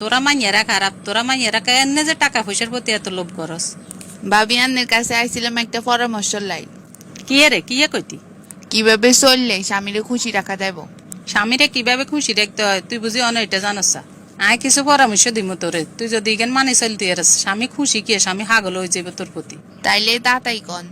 তোরা মাইয়েরা খারাপ তোরা মাইয়েরা কেন যে টাকা পয়সার প্রতি এত লোভ করস? ভাবি আন্নের কাছে আইছিলাম একটা পরামর্শ লাই। কি রে কি এ কইতি? কীভাবে চললে স্বামীরে খুশি রাখা দেব স্বামীরে কীভাবে খুশি রাখতে হয় তুই বুঝি অন এটা জানস আয় কিছু পরামর্শ দিমু তোরে তুই যদি ইগেন মানি চলতি স্বামী খুশি কি স্বামী হাগল হয়ে যাবে তোর প্রতি। তাইলে তাতাই কন।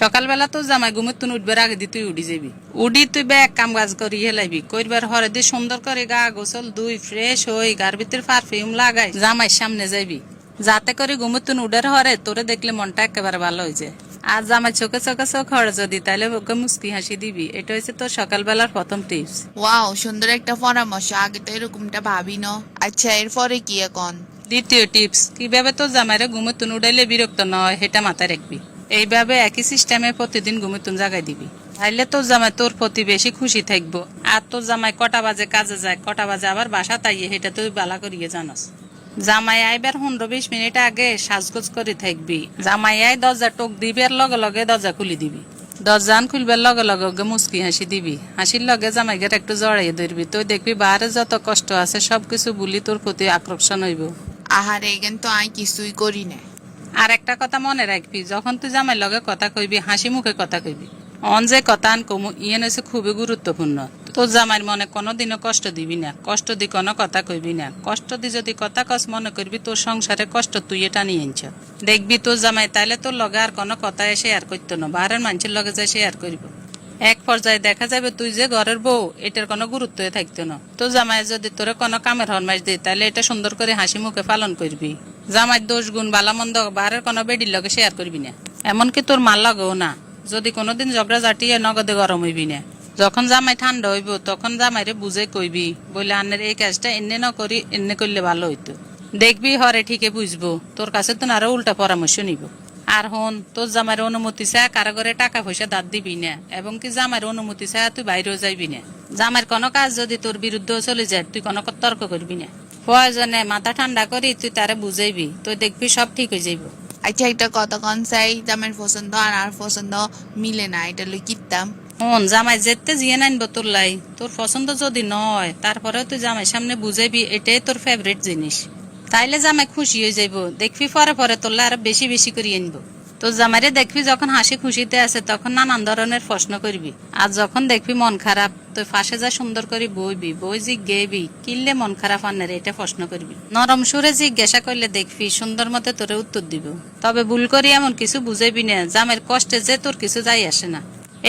সকালবেলা তো জামাই ঘুমে তুন উঠবার আগে দি তুই উঠি যাবি। উডি তুই ব্যাগ কাম কাজ করি হেলাইবি। কইবার হরে দি সুন্দর করে গা গোসল দুই ফ্রেশ হই গার ভিতরে পারফিউম লাগাই জামাই সামনে যাইবি। যাতে করে ঘুমে তুন উডার হরে তোরে দেখলে মনটা একেবারে ভালো হয়ে যায়। আর জামাই চোখে চোখে চোখ হরে যদি তাহলে ওকে মুস্কি হাসি দিবি। এটা হচ্ছে তোর সকালবেলার প্রথম টিপস ওয়াও সুন্দর একটা পরামর্শ। আগে তো এরকমটা ভাবি ন আচ্ছা এরপরে কি কন দ্বিতীয় টিপস কীভাবে তোর জামাইরে ঘুমে তুন উড়াইলে বিরক্ত নয় সেটা মাথায় রাখবি। এইভাবে একই সিস্টেমে প্রতিদিন ঘুমে তুন জাগাই দিবি। তাইলে তোর জামাই তোর প্রতি বেশি খুশি থাকব। আর তোর জামাই কটা বাজে কাজে যায়, কটা বাজে আবার বাসা তাইয়ে, সেটা তুই বালা করিয়ে জানাস। জামাই আইবার পনেরো বিশ মিনিট আগে সাজগোজ করে থাকবি। জামাই আই দরজা টোক দিবি আর লগে লগে দরজা খুলি দিবি। দরজান খুলবার লগে লগে ওকে মুসকি হাসি দিবি। হাসির লগে জামাইগের একটু জড়াইয়ে ধরবি। তুই দেখবি বাহারে যত কষ্ট আছে সবকিছু বলি তোর প্রতি আকর্ষণ হইব। আহারে, এখান তো আই কিছুই করি না আর একটা কথা মনে রাখবি, যখন তুই জামাই লগে কথা কইবি, হাসি মুখে কথা কইবি, অন যে কথা আন কমু ইয়েন হচ্ছে খুবই গুরুত্বপূর্ণ। তোর জামাইয়ের মনে কোনোদিনও কষ্ট দিবি না, কষ্ট দি কোনো কথা কইবি না। কষ্ট দি যদি কথা কস মনে করবি, তোর সংসারে কষ্ট তুই এটা নিয়ে আনছ দেখবি তোর জামাই, তাইলে তোর লগে আর কোনো কথা শেয়ার করতো না, বাহারের মানুষের লগে যায় শেয়ার করব এক পর্যায়ে দেখা যাবে তুই যে ঘরের বউ, এটার কোনো গুরুত্ব থাকতো না। তোর জামাই যদি তোরে কোনো কামের হরমাস দিই তাহলে এটা সুন্দর করে হাসি মুখে পালন করবি। জামাইয়ের দোষ গুণ বালামন্দ বাহারের কোনো বেডির লগে শেয়ার করবি না। এমনকি তোর মাল লগেও না। যদি কোনোদিন ঝগড়া জাটিয়ে নগদে গরম হইবি না। যখন জামাই ঠান্ডা হইব, তখন জামাইরে বুঝে কইবি বলে আনের এই কাজটা এনে ন করি, এনে করলে ভালো হইতো। দেখবি হরে ঠিকই বুঝব, তোর কাছে তো আরও উল্টা পরামর্শ নিব। আর হন, তোর জামাইয়ের অনুমতি চা কারও ঘরে টাকা পয়সা দাঁত দিবি না, এবং কি জামাইয়ের অনুমতি চা তুই বাইরেও যাইবি না। জামাইয়ের কোনো কাজ যদি তোর বিরুদ্ধে চলে যায়, তুই কোনো তর্ক করবি না। প্রয়োজনে মাথা ঠান্ডা করি তুই তারে বুঝাইবি তুই দেখবি সব ঠিক হয়ে যাইব আচ্ছা একটা কথা কন চাই আমার পছন্দ আর আর পছন্দ মিলে না এটা লই কিতাম হন জামাই যেতে জিয়ে নাইনব তোর লাই তোর পছন্দ যদি নয় তারপরে তুই জামাই সামনে বুঝাইবি এটাই তোর ফেভারিট জিনিস। তাইলে জামাই খুশি হয়ে যাইব দেখবি পরে পরে তোরলে আরও বেশি বেশি করে আনব। তো জামাইরে দেখবি যখন হাসি খুশিতে আছে তখন নানান ধরনের প্রশ্ন করবি আর যখন দেখবি মন খারাপ তুই ফাঁসে যা সুন্দর করে বইবি, বই জিজ্ঞেবি কিনলে মন খারাপ আনের এটা প্রশ্ন করবি। নরম সুরে জিজ্ঞাসা করলে দেখবি, সুন্দর মতে তোরে উত্তর দিব। তবে ভুল করি এমন কিছু বুঝাইবি না, জামের কষ্টে যে তোর কিছু যাই আসে না।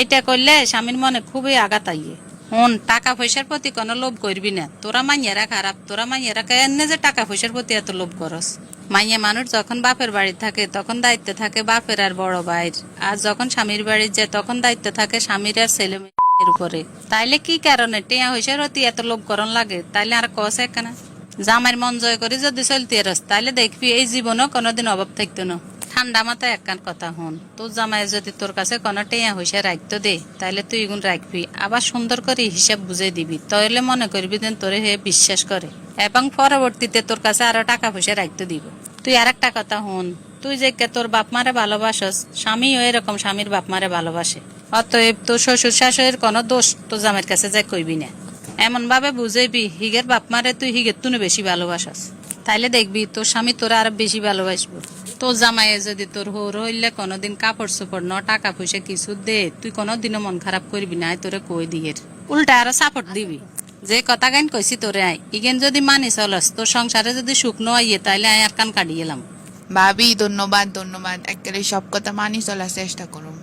এটা করলে স্বামীর মনে খুবই আঘাত আইয়ে। হন, টাকা পয়সার প্রতি কোনো লোভ করবি না। তোরা মাইয়েরা খারাপ, তোরা মাইয়েরা কেন যে টাকা পয়সার প্রতি এত লোভ করস? মাইয়া মানুষ যখন বাপের বাড়ি থাকে, তখন দায়িত্ব থাকে বাপের আর বড় ভাইয়ের। আর যখন স্বামীর বাড়ি যায়, তখন দায়িত্ব থাকে স্বামীর আর ছেলে মেয়ের উপরে। তাইলে কি কারণে? টিয়া পয়সার প্রতি এত লোভ করন লাগে। তাইলে আর কস একখানা জামাইয়ের মন জয় করে যদি চলতে রস তাইলে দেখবি এই জীবনও কোনোদিন অভাব থাকতো না। ঠান্ডা মাথায় একখান কথা হন, তোর জামাই যদি তোর কাছে কোনো টেয়া হইসা রাখতো দে, তাইলে তুই এগুন রাখবি আবার সুন্দর করে হিসাব বুঝে দিবি। তাহলে মনে করবি যেন তোরে হে বিশ্বাস করে। এবং পরবর্তীতে তোর কাছে আরও টাকা পয়সা রাখতে দিব। তুই আর একটা কথা হন, তুই যে তোর বাপ মারে ভালোবাসস, স্বামীও এরকম স্বামীর বাপ মারে ভালোবাসে। অতএব তোর শ্বশুর শাশুড়ির কোনো দোষ তোর জামাইয়ের কাছে যাই কইবি না। এমন ভাবে বুঝাইবি, হিগের বাপ মারে তুই হিগের তুনে বেশি ভালোবাসাস। তাইলে দেখবি তোর স্বামী তোরা আরও বেশি ভালোবাসবো। তোর জামাইয়ে যদি তোর হোর হইলে কোনোদিন কাপড় চোপড় ন টাকা পয়সা কিছু দে, তুই কোনোদিনও মন খারাপ করবি না তোরে কই দিয়ের উল্টা আরও সাপোর্ট দিবি। যে কথা গাইন কইছি তোরে আয়। ইগেন যদি মানি চলস, তোর সংসারে যদি শুকনো আইয়ে তাইলে আয় আর কান কাটিয়ে এলাম। ভাবি, ধন্যবাদ ধন্যবাদ। একেবারে সব কথা মানি চলার চেষ্টা করুন